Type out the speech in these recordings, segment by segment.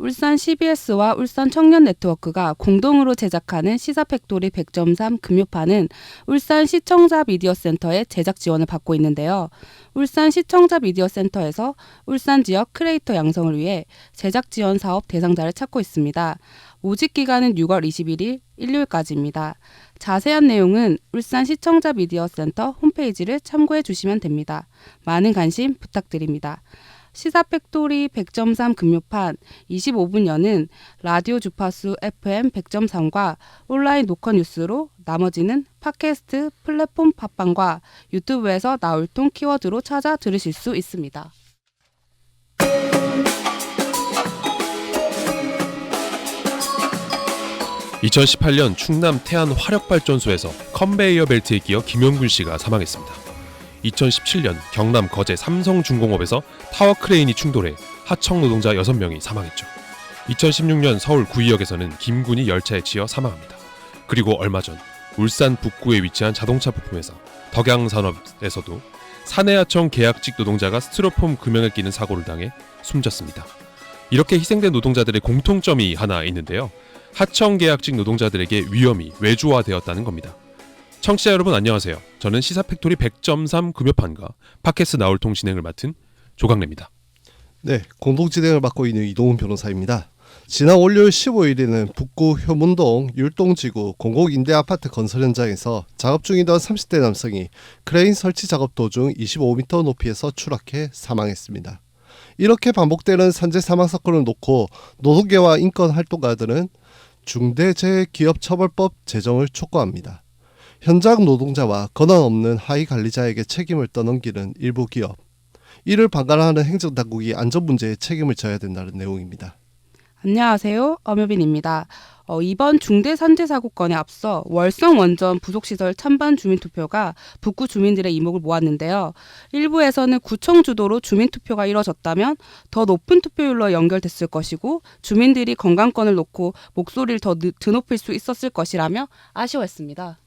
울산 CBS와 울산 청년 네트워크가 공동으로 제작하는 시사팩토리 100.3 금요판은 울산 시청자 미디어 센터의 제작 지원을 받고 있는데요. 울산 시청자 미디어 센터에서 울산 지역 크리에이터 양성을 위해 제작 지원 사업 대상자를 찾고 있습니다. 모집 기간은 6월 21일 일요일까지입니다. 자세한 내용은 울산 시청자 미디어 센터 홈페이지를 참고해 주시면 됩니다. 많은 관심 부탁드립니다. 시사팩토리 100.3 금요판 25분 여는 라디오 주파수 FM 100.3과 온라인 녹화 뉴스로 나머지는 팟캐스트, 플랫폼 팟빵과 유튜브에서 나올 통 키워드로 찾아 들으실 수 있습니다. 2018년 충남 태안 화력발전소에서 컨베이어 벨트에 끼어 김용균 씨가 사망했습니다. 2017년 경남 거제 삼성중공업에서 타워 크레인이 충돌해 하청 노동자 6명이 사망했죠. 2016년 서울 구의역에서는 김군이 열차에 치여 사망합니다. 그리고 얼마 전 울산 북구에 위치한 자동차 부품회사 덕양산업에서도 사내하청 계약직 노동자가 스티로폼 금형을 끼는 사고를 당해 숨졌습니다. 이렇게 희생된 노동자들의 공통점이 하나 있는데요. 하청 계약직 노동자들에게 위험이 외주화되었다는 겁니다. 청취자 여러분 안녕하세요. 저는 시사팩토리 100.3 금요판과 팟캐스트 나올통 진행을 맡은 조강래입니다. 네, 공동 진행을 맡고 있는 이동훈 변호사입니다. 지난 월요일 15일에는 북구 효문동 율동지구 공공임대 아파트 건설 현장에서 작업 중이던 30대 남성이 크레인 설치 작업 도중 25m 높이에서 추락해 사망했습니다. 이렇게 반복되는 산재 사망 사건을 놓고 노동계와 인권 활동가들은 중대재해기업처벌법 제정을 촉구합니다. 현장 노동자와 권한 없는 하위 관리자에게 책임을 떠넘기는 일부 기업. 이를 방관하는 행정당국이 안전 문제에 책임을 져야 된다는 내용입니다. 안녕하세요. 엄효빈입니다. 어, 이번 중대 산재 사고 건에 앞서 월성 원전 부속 시설 찬반 주민 투표가 북구 주민들의 이목을 모았는데요. 일부에서는 구청 주도로 주민 투표가 이뤄졌다면 더 높은 투표율로 연결됐을 것이고 주민들이 건강권을 놓고 목소리를 더 느- 드높일 수 있었을 것이라며 아쉬워했습니다.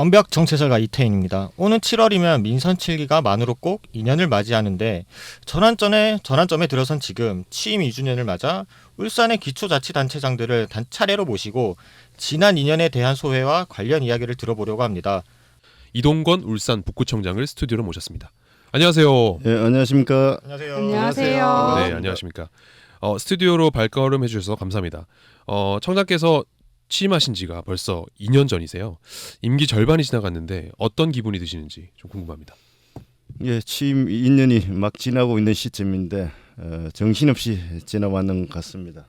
언벽 정체설가 이태인입니다. 오는 7월이면 민선 7기가 만으로 꼭 2년을 맞이하는데 전환점에 전환점에 들어선 지금 취임 2주년을 맞아 울산의 기초자치단체장들을 단 차례로 모시고 지난 2년에 대한 소회와 관련 이야기를 들어보려고 합니다. 이동건 울산 북구청장을 스튜디오로 모셨습니다. 안녕하세요. 예, 안녕하십니까. 안녕하세요. 안녕하세요. 네, 안녕하십니까. 어, 스튜디오로 발걸음 해주셔서 감사합니다. 어, 청장께서 취임하신 지가 벌써 2년 전이세요. 임기 절반이 지나갔는데 어떤 기분이 드시는지 좀 궁금합니다. 예, 취임 2년이 막 지나고 있는 시점인데 어, 정신없이 지나왔는 것 같습니다.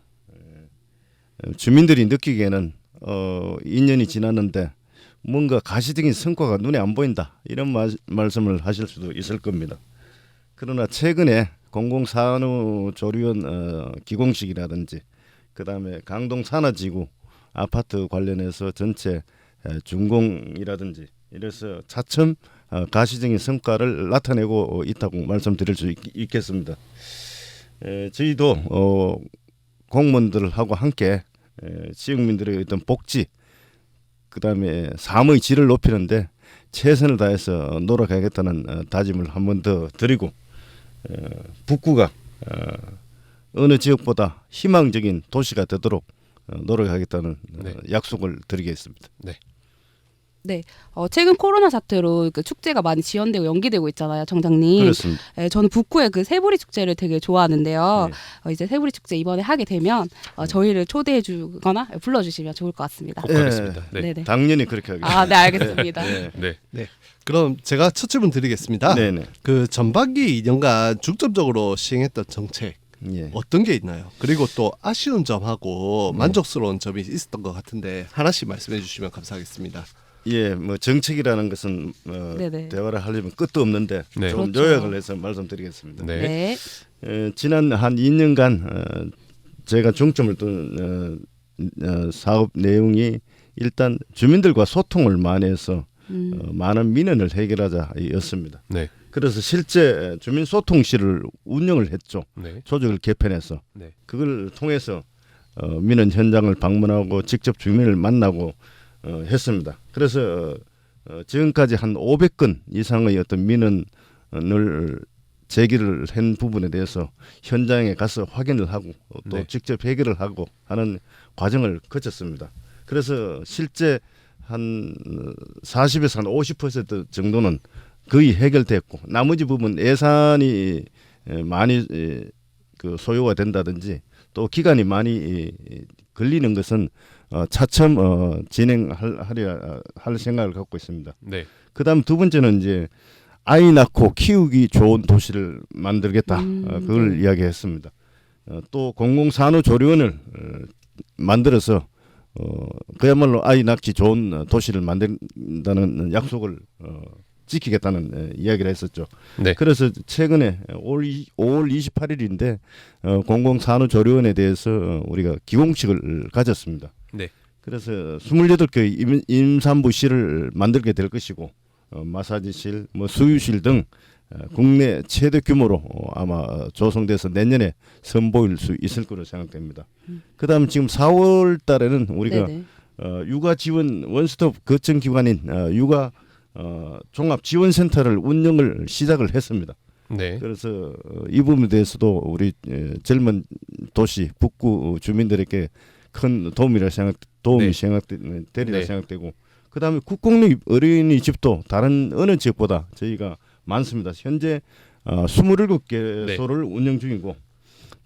어, 주민들이 느끼기에는 어, 2년이 지났는데 뭔가 가시적인 성과가 눈에 안 보인다 이런 마, 말씀을 하실 수도 있을 겁니다. 그러나 최근에 공공산후조리원 어, 기공식이라든지 그 다음에 강동 산하지구 아파트 관련해서 전체 에, 준공이라든지 이래서 차츰 어, 가시적인 성과를 나타내고 있다고 말씀드릴 수 있, 겠습니다. 저희도 어, 공무원들하고 함께 에, 지역민들의 어떤 복지 그다음에 삶의 질을 높이는데 최선을 다해서 노력하겠다는 어, 다짐을 한 번 더 드리고 어, 북구가 어, 어느 지역보다 희망적인 도시가 되도록 어, 노력하겠다는 어, 네. 약속을 드리겠습니다. 어, 최근 코로나 사태로 그 축제가 많이 지연되고 연기되고 있잖아요, 청장님. 그렇습니다. 예, 저는 북구의 그 새부리 축제를 되게 좋아하는데요. 네. 어, 이제 새부리 축제 이번에 하게 되면 어, 저희를 초대해 주거나 불러주시면 좋을 것 같습니다. 꼭 예. 하겠습니다. 네. 네네. 당연히 그렇게 하겠습니다. 아, 네, 알겠습니다. 네. 네. 그럼 제가 첫 질문 드리겠습니다. 네, 네. 그 전반기 2년간 중점적으로 시행했던 정책 예. 어떤 게 있나요? 그리고 또 아쉬운 점하고 네. 만족스러운 점이 있었던 것 같은데 하나씩 말씀해 주시면 감사하겠습니다. 예, 뭐 정책이라는 것은 어, 네네. 대화를 하려면 끝도 없는데 네. 좀 그렇죠. 요약을 해서 말씀드리겠습니다. 네. 네. 에, 지난 한 2년간 어, 제가 중점을 둔 어, 어, 사업 내용이 일단 주민들과 소통을 많이 해서 음, 어, 많은 민원을 해결하자였습니다. 네. 그래서 실제 주민 소통실을 운영을 했죠. 네. 조직을 개편해서 네. 그걸 통해서 어, 민원 현장을 방문하고 직접 주민을 만나고 어, 했습니다. 그래서 어, 지금까지 한 500건 이상의 어떤 민원을 제기를 한 부분에 대해서 현장에 가서 확인을 하고 또 네. 직접 해결을 하고 하는 과정을 거쳤습니다. 그래서 실제 한 40에서 한 50% 정도는 거의 해결됐고 나머지 부분 예산이 에, 많이 에, 그 소요가 된다든지 또 기간이 많이 걸리는 것은 어, 차츰 어, 진행할 하려 할 생각을 갖고 있습니다. 네. 그다음 두 번째는 이제 아이 낳고 키우기 좋은 도시를 만들겠다. 음, 어, 그걸 네. 이야기했습니다. 어, 또 공공산후조리원을 어, 만들어서 어, 그야말로 아이 낳기 좋은 어, 도시를 만든다는 약속을 어, 지키겠다는 에, 이야기를 했었죠. 네. 그래서 최근에 올 이- 5월 28일인데 어, 공공산후조리원에 대해서 어, 우리가 기공식을 가졌습니다. 네. 그래서 28개 임, 임산부실을 만들게 될 것이고 어, 마사지실, 뭐 수유실 등 어, 국내 최대 규모로 어, 아마 조성돼서 내년에 선보일 수 있을 거로 생각됩니다. 그다음 지금 4월 달에는 우리가 네네. 어, 육아 지원 원스톱 거점 기관인 어, 육아 어, 종합 지원 센터를 운영을 시작을 했습니다. 네. 그래서 어, 이 부분에 대해서도 우리 에, 젊은 도시 북구 주민들에게 큰 도움이라 생각 도움이 네. 생각되리라 네. 생각되고 그다음에 국공립 어린이 집도 다른 어느 지역보다 저희가 많습니다. 현재 어, 27개소를 네. 운영 중이고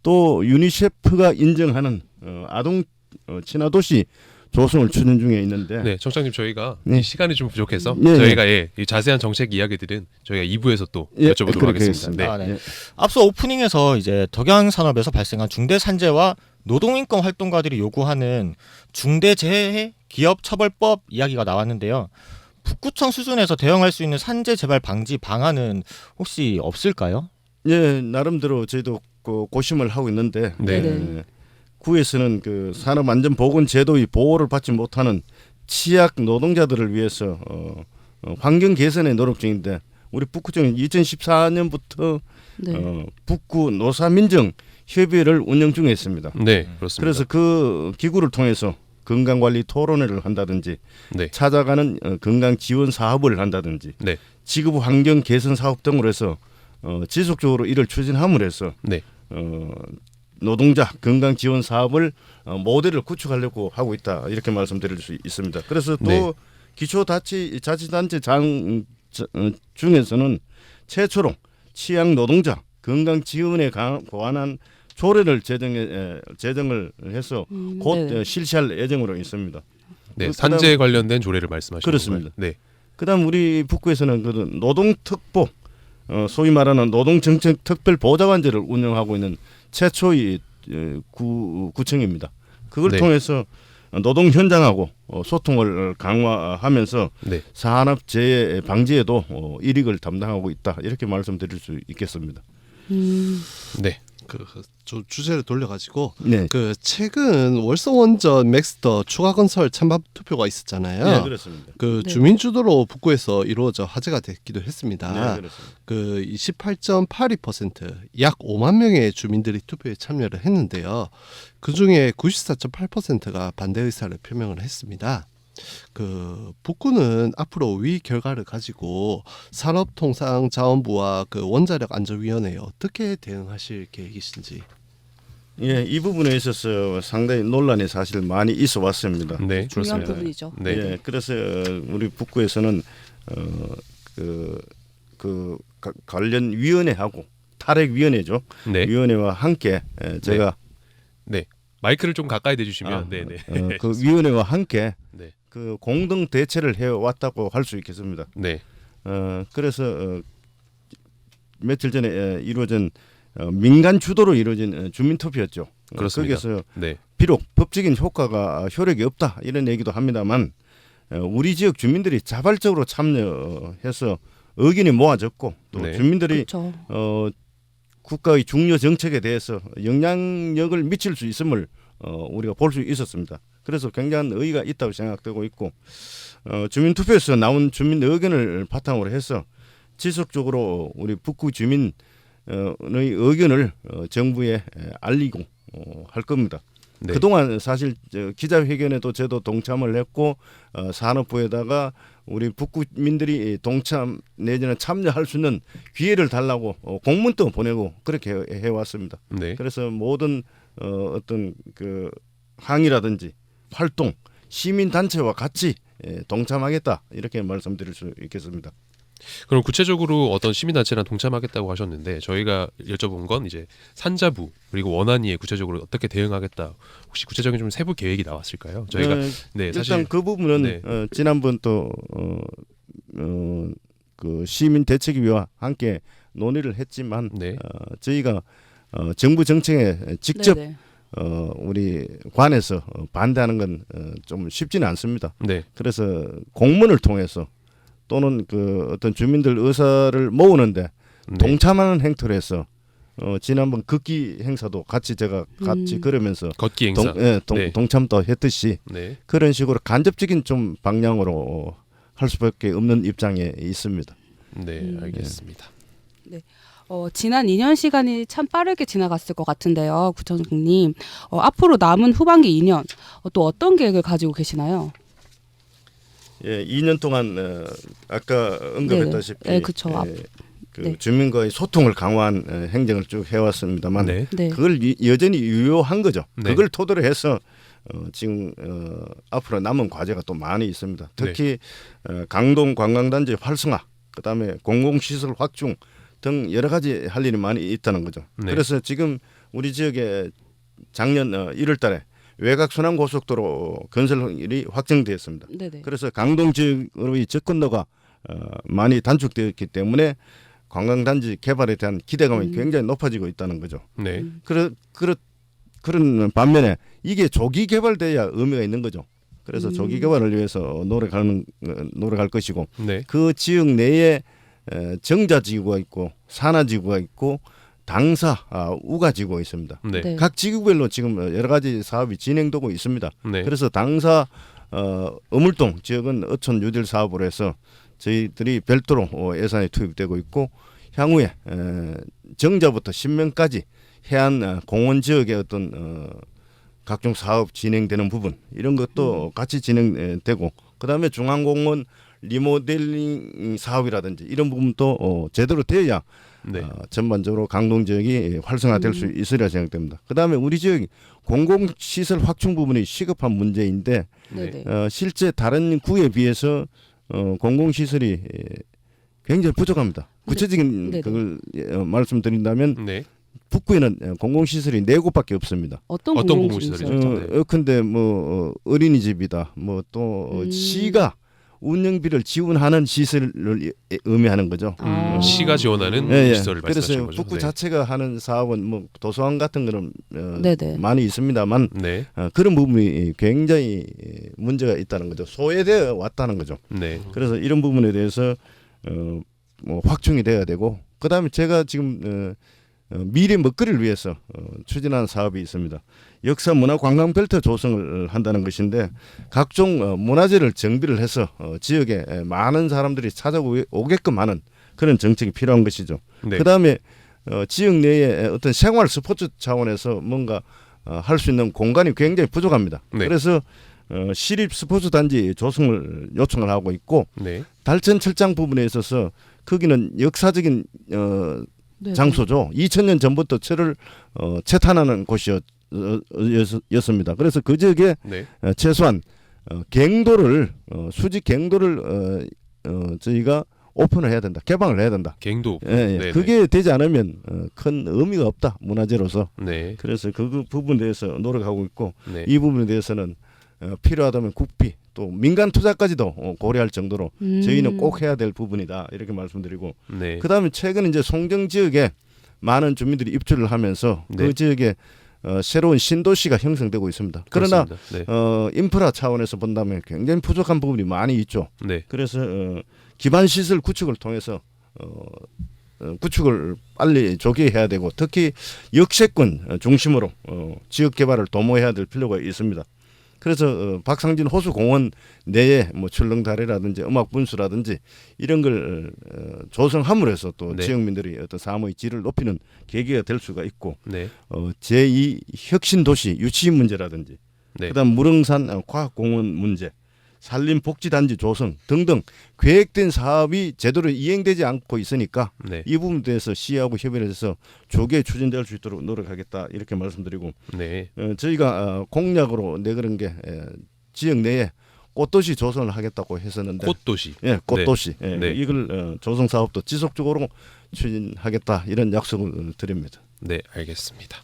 또 유니세프가 인정하는 어, 아동 어, 친화도시 조성을 추진 중에 있는데 네, 청장님 저희가 네. 이 시간이 좀 부족해서 예, 저희가 예, 이 자세한 정책 이야기들은 저희가 2부에서 또 예, 여쭤보도록 그렇게 하겠습니다. 네. 아, 네. 예. 앞서 오프닝에서 이제 덕양 산업에서 발생한 중대 산재와 노동인권 활동가들이 요구하는 중대재해 기업 처벌법 이야기가 나왔는데요. 북구청 수준에서 대응할 수 있는 산재 재발 방지 방안은 혹시 없을까요? 예, 나름대로 저희도 그 고심을 하고 있는데 네. 네네. 구에서는 그 산업안전보건제도의 보호를 받지 못하는 취약 노동자들을 위해서 어, 어, 환경 개선에 노력 중인데 우리 북구청은 2014년부터 네. 어, 북구 노사민정 협의회를 운영 중에 있습니다. 네, 그렇습니다. 그래서 그 기구를 통해서 건강관리 토론회를 한다든지 네. 찾아가는 어, 건강 지원 사업을 한다든지 네. 지급 환경 개선 사업 등으로 해서 어, 지속적으로 이를 추진함으로 해서 네. 어, 노동자 건강 지원 사업을 어, 모델을 구축하려고 하고 있다 이렇게 말씀드릴 수 있습니다. 그래서 또 네. 기초 자치 자치단체 장 저- 어, 중에서는 최초로 취약 노동자 건강 지원에 관- 관한 조례를 제정해 에, 제정을 해서 음, 곧 네네. 어, 실시할 예정으로 있습니다. 네, 산재 관련된 조례를 말씀하시는 그렇습니다. 건가요? 네. 그다음 우리 북구에서는 그 노동특보 어, 소위 말하는 노동정책 특별보좌관제를 운영하고 있는 최초의 에, 구, 구청입니다. 그걸 네. 통해서 노동 현장하고 어, 소통을 강화하면서 네. 산업 재해 방지에도 어, 일익을 담당하고 있다 이렇게 말씀드릴 수 있겠습니다. 음, 네. 그 주- 주제를 돌려가지고 네, 그 최근 월성 원전 맥스터 추가 건설 찬반 투표가 있었잖아요. 네 그렇습니다. 그 네. 주민 주도로 북구에서 이루어져 화제가 됐기도 했습니다. 네, 그렇습니다. 그 28.82%약 5만 명의 주민들이 투표에 참여를 했는데요. 그 중에 94.8%가 반대 의사를 표명을 했습니다. 그 북구는 앞으로 위 결과를 가지고 산업통상자원부와 그 원자력 안전위원회에 어떻게 대응하실 계획이신지. 예, 이 부분에 있어서 상당히 논란이 사실 많이 있어 왔습니다. 네, 중요한 그렇습니다. 부분이죠. 네. 예, 그래서 어, 우리 북구에서는 어, 그, 그 가- 관련 위원회하고 탈핵 위원회죠. 네. 위원회와 함께 에, 제가 마이크를 좀 가까이 대주시면 아, 네, 네. 어, 그 위원회와 함께 네. 그 공동 대체를 해 왔다고 할 수 있겠습니다. 네. 어, 그래서 어, 며칠 전에 에, 이루어진 어, 민간 주도로 이루어진 어, 주민 투표였죠. 어, 그렇습니다. 거기에서 네. 비록 법적인 효과가 효력이 없다 이런 얘기도 합니다만 어, 우리 지역 주민들이 자발적으로 참여해서 의견이 모아졌고 또 네. 주민들이 그렇죠. 어, 국가의 중요 정책에 대해서 영향력을 미칠 수 있음을 어, 우리가 볼 수 있었습니다. 그래서 굉장한 의의가 있다고 생각되고 있고 어, 주민 투표에서 나온 주민 의견을 바탕으로 해서 지속적으로 우리 북구 주민의 의견을 어, 정부에 에, 알리고 어, 할 겁니다. 네. 그동안 사실 저 기자회견에도 저도 동참을 했고 어, 산업부에다가 우리 북구민들이 동참 내지는 참여할 수 있는 기회를 달라고 어, 공문도 보내고 그렇게 해- 해왔습니다. 네. 그래서 모든 어, 어떤 그 항의라든지 활동 시민 단체와 같이 예, 동참하겠다 이렇게 말씀드릴 수 있겠습니다. 그럼 구체적으로 어떤 시민단체랑 동참하겠다고 하셨는데 저희가 여쭤본 건 이제 산자부 그리고 원안위에 구체적으로 어떻게 대응하겠다 혹시 구체적인 좀 세부 계획이 나왔을까요? 저희가 어, 네 일단 사실 그 부분은 네. 어, 지난번 또 어, 어, 그 시민 대책위와 함께 논의를 했지만 네. 어, 저희가 어, 정부 정책에 직접 네네. 어, 우리 관에서 어, 반대하는 건좀 쉽지는 않습니다. 네. 그래서 공문을 통해서 또는 그 어떤 주민들 의사를 모으는데 네. 동참하는 행태로 해서 어, 지난번 극기 행사도 같이 제가 같이 음. 그러면서 걷기 행사. 동, 예, 동, 네. 동참도 했듯이 네. 그런 식으로 간접적인 좀 방향으로 할 수밖에 없는 입장에 있습니다. 네, 음. 알겠습니다. 어, 지난 2년 시간이 참 빠르게 지나갔을 것 같은데요, 구청장님. 어, 앞으로 남은 후반기 2년 어, 또 어떤 계획을 가지고 계시나요? 예, 2년 동안 어, 아까 언급했다시피 네네. 네, 그쵸. 앞- 예, 그 네. 주민과의 소통을 강화한 어, 행정을 쭉 해왔습니다만 네. 네. 그걸 이- 여전히 유효한 거죠. 네. 그걸 토대로 해서 어, 지금 어, 앞으로 남은 과제가 또 많이 있습니다. 특히 어, 강동 관광단지 활성화, 그다음에 공공시설 확충 등 여러 가지 할 일이 많이 있다는 거죠. 네. 그래서 지금 우리 지역에 작년 어, 1월달에 외곽 순환 고속도로 건설이 확정되었습니다. 네네. 그래서 강동 지역으로의 접근도가 어, 많이 단축되었기 때문에 관광단지 개발에 대한 기대감이 음. 굉장히 높아지고 있다는 거죠. 네. 그러, 그렇 그런 반면에 이게 조기 개발돼야 의미가 있는 거죠. 그래서 음. 조기 개발을 위해서 노력하는 어, 노력할 것이고 네. 그 지역 내에 에, 정자 지구가 있고 산하 지구가 있고 당사 아, 우가 지구가 있습니다. 네. 네. 각 지구별로 지금 여러 가지 사업이 진행되고 있습니다. 네. 그래서 당사 어, 어물동 지역은 어촌 뉴딜 사업으로 해서 저희들이 별도로 어, 예산이 투입되고 있고 향후에 에, 정자부터 신명까지 해안 어, 공원 지역의 어떤 어, 각종 사업 진행되는 부분 이런 것도 같이 진행되고 그다음에 중앙공원 리모델링 사업이라든지 이런 부분도 어, 제대로 돼야 네. 어, 전반적으로 강동 지역이 활성화될 수 있으리라 생각됩니다. 그다음에 우리 지역 공공시설 확충 부분이 시급한 문제인데 네네. 어, 실제 다른 구에 비해서 어, 공공시설이 에, 굉장히 부족합니다. 구체적인 네네. 그걸 예, 어, 말씀드린다면 네. 북구에는 어, 공공시설이 네 곳밖에 없습니다. 어떤 어떤 공공시설이죠? 어, 어, 근데 뭐 어, 어린이집이다, 뭐또 음. 시가 운영비를 지원하는 시설을 예- 의미하는 거죠. 아. 음, 시가 지원하는 예, 예. 시설을 말씀하시는 그래서 거죠. 북구 네. 자체가 하는 사업은 뭐 도서관 같은 거는 어, 네네. 많이 있습니다만 네. 어, 그런 부분이 굉장히 예, 문제가 있다는 거죠. 소외되어 왔다는 거죠. 네. 그래서 이런 부분에 대해서 어, 뭐 확충이 돼야 되고 그다음에 제가 지금 어, 어, 미래 먹거리를 위해서 어, 추진하는 사업이 있습니다. 역사 문화 관광 벨트 조성을 한다는 것인데 각종 어, 문화재를 정비를 해서 어, 지역에 에, 많은 사람들이 찾아오게끔 하는 그런 정책이 필요한 것이죠. 네. 그다음에 어, 지역 내에 어떤 생활 스포츠 차원에서 뭔가 어, 할수 있는 공간이 굉장히 부족합니다. 네. 그래서 어, 시립 스포츠 단지 조성을 요청을 하고 있고 네. 달천 철장 부분에 있어서 거기는 역사적인 어, 장소죠. 2000년 전부터 철을 어, 채탄하는 곳이었습니다. 그래서 그 지역에 네. 어, 최소한 어, 갱도를 어, 수직 갱도를 어, 어, 저희가 오픈을 해야 된다. 개방을 해야 된다. 갱도. 예, 예. 그게 되지 않으면 어, 큰 의미가 없다. 문화재로서. 네. 그래서 그 부분에 대해서 노력하고 있고 네. 이 부분에 대해서는 어, 필요하다면 국비 또 민간 투자까지도 어, 고려할 정도로 음. 저희는 꼭 해야 될 부분이다 이렇게 말씀드리고 네. 그다음에 최근 이제 송정 지역에 많은 주민들이 입주를 하면서 네. 그 지역에 어, 새로운 신도시가 형성되고 있습니다. 그러나. 네. 어, 인프라 차원에서 본다면 굉장히 부족한 부분이 많이 있죠. 네. 그래서 어, 기반 시설 구축을 통해서 어, 어, 구축을 빨리 조기 해야 되고 특히 역세권 어, 중심으로 어, 지역 개발을 도모해야 될 필요가 있습니다. 그래서 어, 박상진 호수공원 내에 뭐 출렁다리라든지 음악 분수라든지 이런 걸 어, 조성함으로 해서 또 네. 지역민들이 어떤 삶의 질을 높이는 계기가 될 수가 있고 네. 어, 제2 혁신 도시 유치 문제라든지 네. 그다음 무릉산 어, 과학공원 문제, 산림복지단지 조성 등등 계획된 사업이 제대로 이행되지 않고 있으니까 네. 이 부분에 대해서 시하고 협의를 해서 조기에 추진될 수 있도록 노력하겠다 이렇게 말씀드리고 네. 어, 저희가 어, 공약으로 내그런 게 에, 지역 내에 꽃도시 조성을 하겠다고 했었는데 꽃도시. 예, 꽃도시 예, 네. 이걸 어, 조성 사업도 지속적으로 추진하겠다 이런 약속을 어, 드립니다. 네, 알겠습니다.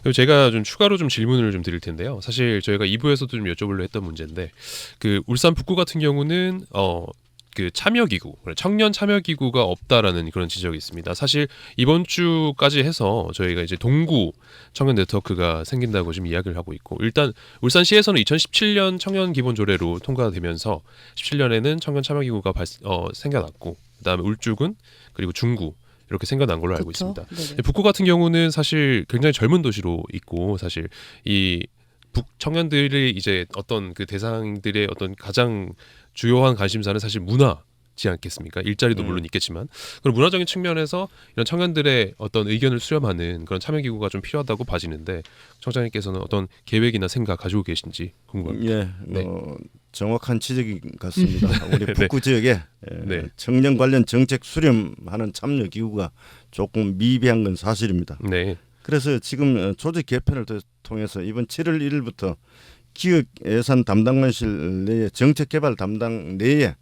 그럼 제가 좀 추가로 좀 질문을 좀 드릴 텐데요. 사실 저희가 2부에서도 좀 여쭤보려 했던 문제인데 그 울산 북구 같은 경우는 어 그 참여 기구, 청년 참여 기구가 없다라는 그런 지적이 있습니다. 사실 이번 주까지 해서 저희가 이제 동구 청년 네트워크가 생긴다고 지금 이야기를 하고 있고 일단 울산시에서는 2017년 청년 기본 조례로 통과되면서 17년에는 청년 참여 기구가 발, 어, 생겨났고 그다음에 울주군 그리고 중구 이렇게 생겨난 걸로 알고 그쵸? 있습니다. 네네. 북구 같은 경우는 사실 굉장히 젊은 도시로 있고 사실 이 북 청년들이 이제 어떤 그 대상들의 어떤 가장 주요한 관심사는 사실 문화 지 않겠습니까? 일자리도 음. 물론 있겠지만 그런 문화적인 측면에서 이런 청년들의 어떤 의견을 수렴하는 그런 참여 기구가 좀 필요하다고 봐지는데 청장님께서는 어떤 계획이나 생각 가지고 계신지 궁금합니다. 예, 네. 어, 정확한 지적인 것 같습니다. 우리 네. 북구 지역에 에, 네. 청년 관련 정책 수렴하는 참여 기구가 조금 미비한 건 사실입니다. 네, 그래서 지금 어, 조직 개편을 더- 통해서 이번 7월 1일부터 기획 예산 담당관실 내에 정책 개발 담당 내에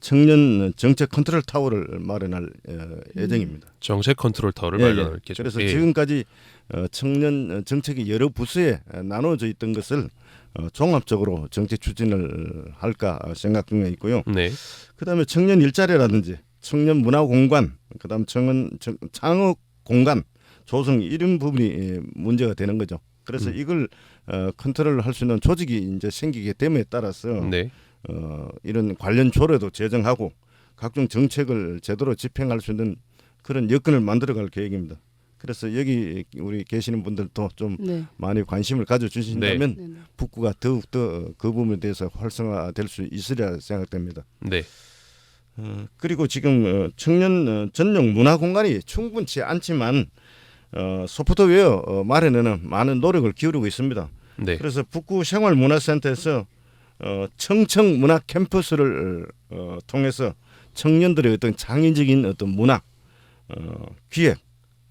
청년 정책 컨트롤 타워를 마련할 어, 예정입니다. 정책 컨트롤 타워를 예, 마련할 예. 계죠. 그래서 예. 지금까지 어, 청년 어, 정책이 여러 부서에 어, 나눠져 있던 것을 어, 종합적으로 정책 추진을 할까 생각 중에 있고요. 네, 그다음에 청년 일자리라든지 청년 문화 공간, 그다음 청년 청- 창업 공간 조성 이런 부분이 예, 문제가 되는 거죠. 그래서 음. 이걸 어, 컨트롤을 할수 있는 조직이 이제 생기게 됨에 따라서 네, 어, 이런 관련 조례도 제정하고 각종 정책을 제대로 집행할 수 있는 그런 여건을 만들어갈 계획입니다. 그래서 여기 우리 계시는 분들도 좀 네. 많이 관심을 가져주신다면 네네. 북구가 더욱 더 그 부분에 대해서 활성화될 수 있으리라 생각됩니다. 네, 어, 그리고 지금 어, 청년 어, 전용 문화 공간이 충분치 않지만 어, 소프트웨어 어, 마련에는 많은 노력을 기울이고 있습니다. 네, 그래서 북구 생활문화센터에서 어, 청청 문화 캠퍼스를 어, 통해서 청년들의 어떤 창의적인 어떤 문화 어, 기획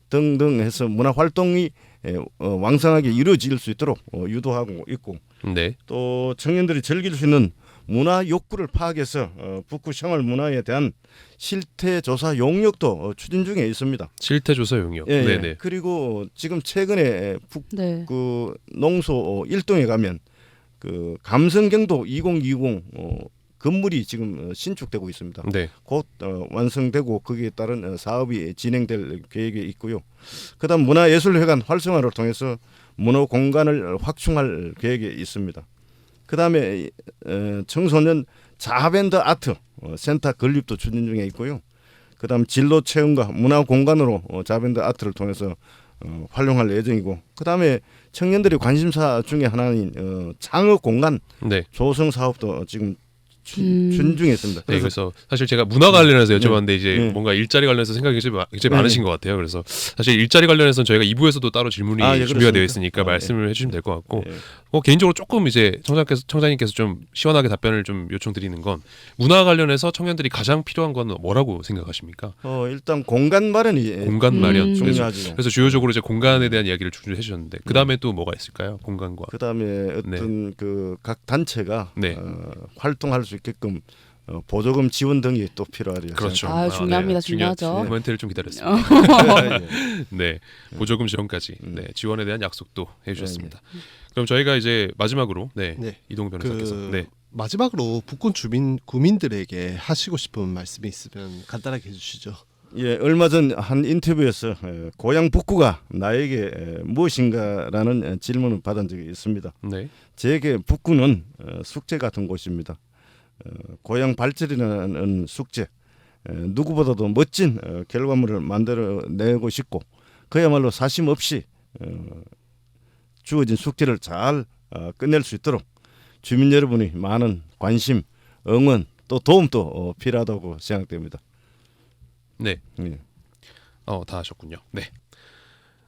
등등 해서 문화 활동이 에, 어, 왕성하게 이루어질 수 있도록 어, 유도하고 있고 네, 또 청년들이 즐길 수 있는 문화 욕구를 파악해서 어, 북구 생활 문화에 대한 실태 조사 용역도 어, 추진 중에 있습니다. 실태 조사 용역. 예, 네, 예. 네, 그리고 지금 최근에 북 네. 그 농소 어, 일동에 가면 그 감성경도 2020 어, 건물이 지금 어, 신축되고 있습니다. 네, 곧 어, 완성되고 거기에 따른 어, 사업이 진행될 계획이 있고요. 그다음 문화예술회관 활성화를 통해서 문화 공간을 확충할 계획이 있습니다. 그다음에 어, 청소년 자밴드 아트 어, 센터 건립도 추진 중에 있고요. 그다음 진로 체험과 문화 공간으로 어, 자밴드 아트를 통해서 어, 활용할 예정이고 그다음에 청년들의 관심사 중에 하나인 어, 창업 공간 네. 조성 사업도 지금 추, 음. 있습니다. 네, 그래서 사실 제가 문화 관련해서 여쭤봤는데 이제 네. 뭔가 일자리 관련해서 생각이 굉장히, 네. 많으신 것 같아요. 그래서 사실 일자리 관련해서는 저희가 2부에서도 따로 질문이 아, 예, 준비가 되어 그렇습니까? 있으니까 아, 예. 말씀을 해주시면 될 것 같고 예. 어, 개인적으로 조금 이제 청장께서 청장님께서 좀 시원하게 답변을 좀 요청드리는 건 문화 관련해서 청년들이 가장 필요한 건 뭐라고 생각하십니까? 어 일단 공간 마련이 공간 음. 마련. 그래서, 중요하죠. 그래서 주요적으로 이제 공간에 대한 이야기를 주 해주셨는데 그 다음에 또 뭐가 있을까요? 공간과 그다음에 어떤 그 각 단체가 네. 어, 활동할 수 있게끔 어, 보조금 지원 등이 또 필요하리요. 그렇죠. 아, 중요합니다. 중요한 중요하죠. 코멘트를 좀 기다렸습니다. 생각합니다. 네, 보조금 지원까지 음. 네, 지원에 대한 약속도 해주셨습니다. 그럼 저희가 이제 마지막으로 네, 네. 이동 변호사께서 그 네, 마지막으로 북군 주민 구민들에게 하시고 싶은 말씀이 있으면 간단하게 해주시죠. 예, 얼마 전 한 인터뷰에서 에, 고향 북구가 나에게 에, 무엇인가라는 에, 질문을 받은 적이 있습니다. 네, 제게 북구는 어, 숙제 같은 곳입니다. 어, 고향 발전이라는 숙제, 에, 누구보다도 멋진 어, 결과물을 만들어내고 싶고 그야말로 사심 없이 어, 주어진 숙제를 잘 어, 끝낼 수 있도록 주민 여러분이 많은 관심, 응원 또 도움도 어, 필요하다고 생각됩니다. 네. 예. 어, 다 하셨군요. 네.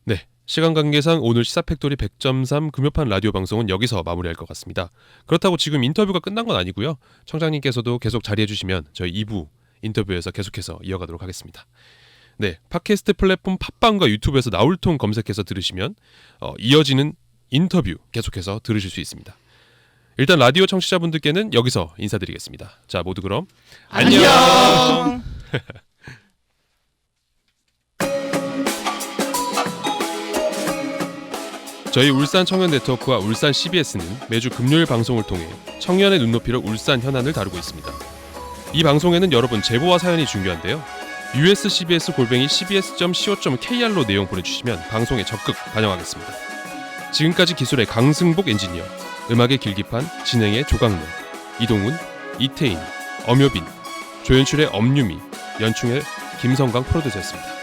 네. 시간 관계상 오늘 시사팩토리 100.3 금요판 라디오 방송은 여기서 마무리할 것 같습니다. 그렇다고 지금 인터뷰가 끝난 건 아니고요. 청장님께서도 계속 자리해 주시면 저희 2부 인터뷰에서 계속해서 이어가도록 하겠습니다. 네. 팟캐스트 플랫폼 팟빵과 유튜브에서 나울통 검색해서 들으시면 어, 이어지는 인터뷰 계속해서 들으실 수 있습니다. 일단 라디오 청취자분들께는 여기서 인사드리겠습니다. 자, 모두 그럼 안녕. 저희 울산 청년 네트워크와 울산 CBS는 매주 금요일 방송을 통해 청년의 눈높이로 울산 현안을 다루고 있습니다. 이 방송에는 여러분 제보와 사연이 중요한데요. uscbs 골뱅이 cbs.co.kr로 내용 보내주시면 방송에 적극 반영하겠습니다. 지금까지 기술의 강승복 엔지니어, 음악의 길기판, 진행의 조강래, 이동훈, 이태인, 엄효빈, 조연출의 엄유미, 연충의 김성광 프로듀서였습니다.